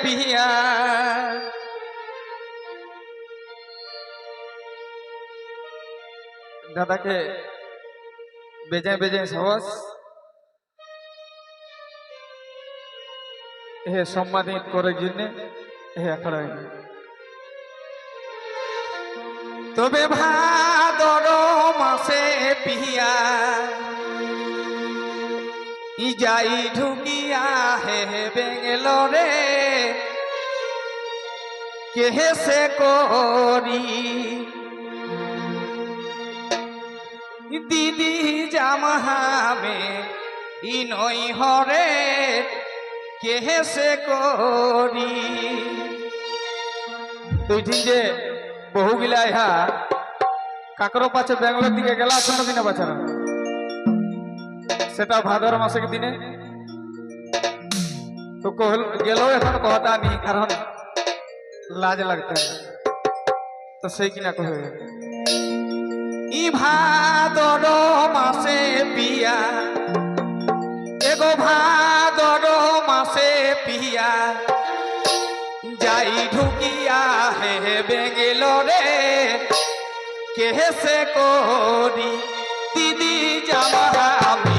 পিয়া দাদাকে বেজে বেজে সাহস। হে সম্মানিত করার জন্য হে এখন তবে ভাদর মাসে পিয়া ই যাই ঢুকিয়া হে হে বেঙ্গলোরে, কেহে সে করি? দিদি জামাহামে ই নই হরে, কেহে সে করি? তুই ঠিক যে বহুগিলা ইহা কাকর পাছে ব্যাঙ্গালোর দিকে গেলা কোনো দিনে বাছারা সেটা ভাদর মাসের দিনে। তো গেলেও এখন কথা নেই, কারণ লাজ লাগতে তো সেই কিনা কহে ই ভাদর মাসে পিয়া, এগো ভাদর মাসে পিয়া, যাই ঢুকিয়া হে বেঙ্গলোরে, কেহে সে করি, দিদি জামা আমি